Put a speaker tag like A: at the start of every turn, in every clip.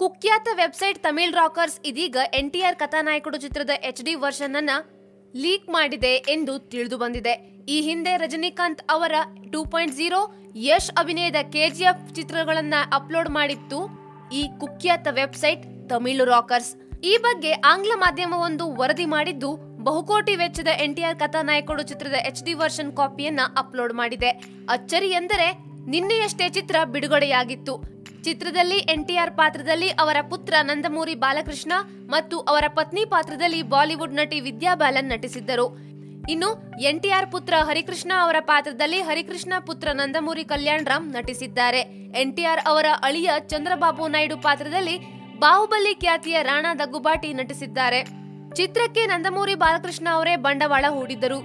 A: ಕುಖ್ಯಾತ website Tamil Rockers ಇದೀಗ N T R ಕಥಾನಾಯಕರು ಚಿತ್ರದ ಎಚ್ ಡಿ ವರ್ಷನ್ ಅನ್ನ ಲೀಕ್ ಮಾಡಿದೆ ಎಂದು ತಿಳಿದು ಬಂದಿದೆ. ಈ ಹಿಂದೆ ರಜನಿಕಾಂತ್ ಅವರ ಟೂ ಪಾಯಿಂಟ್ ಜೀರೋ ಯಶ್ ಅಭಿನಯದ ಕೆಜಿಎಫ್ ಚಿತ್ರಗಳನ್ನ ಅಪ್ಲೋಡ್ ಮಾಡಿತ್ತು ಈ ಕುಖ್ಯಾತ ವೆಬ್ಸೈಟ್ ತಮಿಳು ರಾಕರ್ಸ್. ಈ ಬಗ್ಗೆ ಆಂಗ್ಲ ಮಾಧ್ಯಮವೊಂದು ವರದಿ ಮಾಡಿದ್ದು, ಬಹುಕೋಟಿ ವೆಚ್ಚದ ಎನ್ ಟಿ ಆರ್ ಕಥಾನಾಯಕರು ಚಿತ್ರದ ಎಚ್ ಡಿ ವರ್ಷನ್ ಕಾಪಿಯನ್ನ ಅಪ್ಲೋಡ್ ಮಾಡಿದೆ. ಅಚ್ಚರಿ ಎಂದರೆ ನಿನ್ನೆಯಷ್ಟೇ ಚಿತ್ರ ಬಿಡುಗಡೆಯಾಗಿತ್ತು. ಚಿತ್ರದಲ್ಲಿ ಎನ್ಟಿಆರ್ ಪಾತ್ರದಲ್ಲಿ ಅವರ ಪುತ್ರ ನಂದಮೂರಿ ಬಾಲಕೃಷ್ಣ ಮತ್ತು ಅವರ ಪತ್ನಿ ಪಾತ್ರದಲ್ಲಿ ಬಾಲಿವುಡ್ ನಟಿ ವಿದ್ಯಾ ಬಾಲನ್ ನಟಿಸಿದ್ದರು. ಇನ್ನು ಎನ್ಟಿಆರ್ ಪುತ್ರ ಹರಿಕೃಷ್ಣ ಅವರ ಪಾತ್ರದಲ್ಲಿ ಹರಿಕೃಷ್ಣ ಪುತ್ರ ನಂದಮೂರಿ ಕಲ್ಯಾಣ್ ರಾಮ್ ನಟಿಸಿದ್ದಾರೆ. ಎನ್ಟಿಆರ್ ಅವರ ಅಳಿಯ ಚಂದ್ರಬಾಬು ನಾಯ್ಡು ಪಾತ್ರದಲ್ಲಿ ಬಾಹುಬಲಿ ಖ್ಯಾತಿಯ ರಾಣಾ ದಗ್ಗುಬಾಟಿ ನಟಿಸಿದ್ದಾರೆ. ಚಿತ್ರಕ್ಕೆ ನಂದಮೂರಿ ಬಾಲಕೃಷ್ಣ ಅವರೇ ಬಂಡವಾಳ ಹೂಡಿದ್ದರು.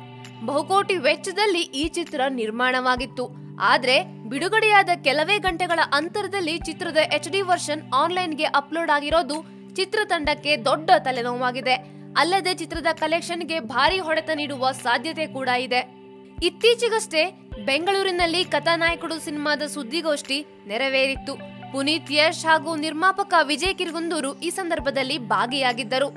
A: ಬಹುಕೋಟಿ ವೆಚ್ಚದಲ್ಲಿ ಈ ಚಿತ್ರ ನಿರ್ಮಾಣವಾಗಿತ್ತು. ಆದ್ರೆ ಬಿಡುಗಡೆಯಾದ ಕೆಲವೇ ಗಂಟೆಗಳ ಅಂತರದಲ್ಲಿ ಚಿತ್ರದ ಎಚ್ ಡಿ ವರ್ಷನ್ ಆನ್ಲೈನ್ಗೆ ಅಪ್ಲೋಡ್ ಆಗಿರೋದು ಚಿತ್ರತಂಡಕ್ಕೆ ದೊಡ್ಡ ತಲೆನೋವಾಗಿದೆ. ಅಲ್ಲದೆ ಚಿತ್ರದ ಕಲೆಕ್ಷನ್ಗೆ ಭಾರಿ ಹೊಡೆತ ನೀಡುವ ಸಾಧ್ಯತೆ ಕೂಡ ಇದೆ. ಇತ್ತೀಚೆಗಷ್ಟೇ ಬೆಂಗಳೂರಿನಲ್ಲಿ ಕಥಾನಾಯಕಡು ಸಿನಿಮಾದ ಸುದ್ದಿಗೋಷ್ಠಿ ನೆರವೇರಿತ್ತು. ಪುನೀತ್ ಯಶ್ ಹಾಗೂ ನಿರ್ಮಾಪಕ ವಿಜಯ್ ಕಿರ್ಗುಂದೂರು ಈ ಸಂದರ್ಭದಲ್ಲಿ ಭಾಗಿಯಾಗಿದ್ದರು.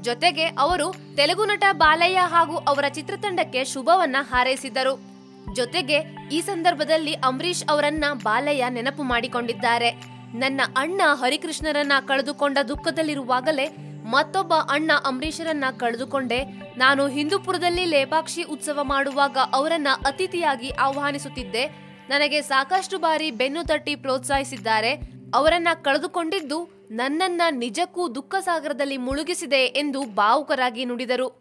A: ಜೊತೆಗೆ ಅವರು ತೆಲುಗು ನಟ ಬಾಲಯ್ಯ ಹಾಗೂ ಅವರ ಚಿತ್ರತಂಡಕ್ಕೆ ಶುಭವನ್ನ ಹಾರೈಸಿದ್ದರು ಜೊತೆಗೆ ಈ ಸಂದರ್ಭದಲ್ಲಿ ಅಂಬರೀಷ್ ಅವರನ್ನ ಬಾಲಯ್ಯ ನೆನಪು ಮಾಡಿಕೊಂಡಿದ್ದಾರೆ. ನನ್ನ ಅಣ್ಣ ಹರಿಕೃಷ್ಣರನ್ನ ಕಳೆದುಕೊಂಡ ದುಃಖದಲ್ಲಿರುವಾಗಲೇ ಮತ್ತೊಬ್ಬ ಅಣ್ಣ ಅಂಬರೀಷರನ್ನ ಕಳೆದುಕೊಂಡೆ. ನಾನು ಹಿಂದೂಪುರದಲ್ಲಿ ಲೇಪಾಕ್ಷಿ ಉತ್ಸವ ಮಾಡುವಾಗ ಅವರನ್ನ ಅತಿಥಿಯಾಗಿ ಆಹ್ವಾನಿಸುತ್ತಿದ್ದೆ. ನನಗೆ ಸಾಕಷ್ಟು ಬಾರಿ ಬೆನ್ನು ತಟ್ಟಿ ಪ್ರೋತ್ಸಾಹಿಸಿದ್ದಾರೆ. ಅವರನ್ನ ಕಳೆದುಕೊಂಡಿದ್ದು ನನ್ನನ್ನ ನಿಜಕ್ಕೂ ದುಃಖ ಸಾಗರದಲ್ಲಿ ಮುಳುಗಿಸಿದೆ ಎಂದು ಭಾವುಕರಾಗಿ ನುಡಿದರು.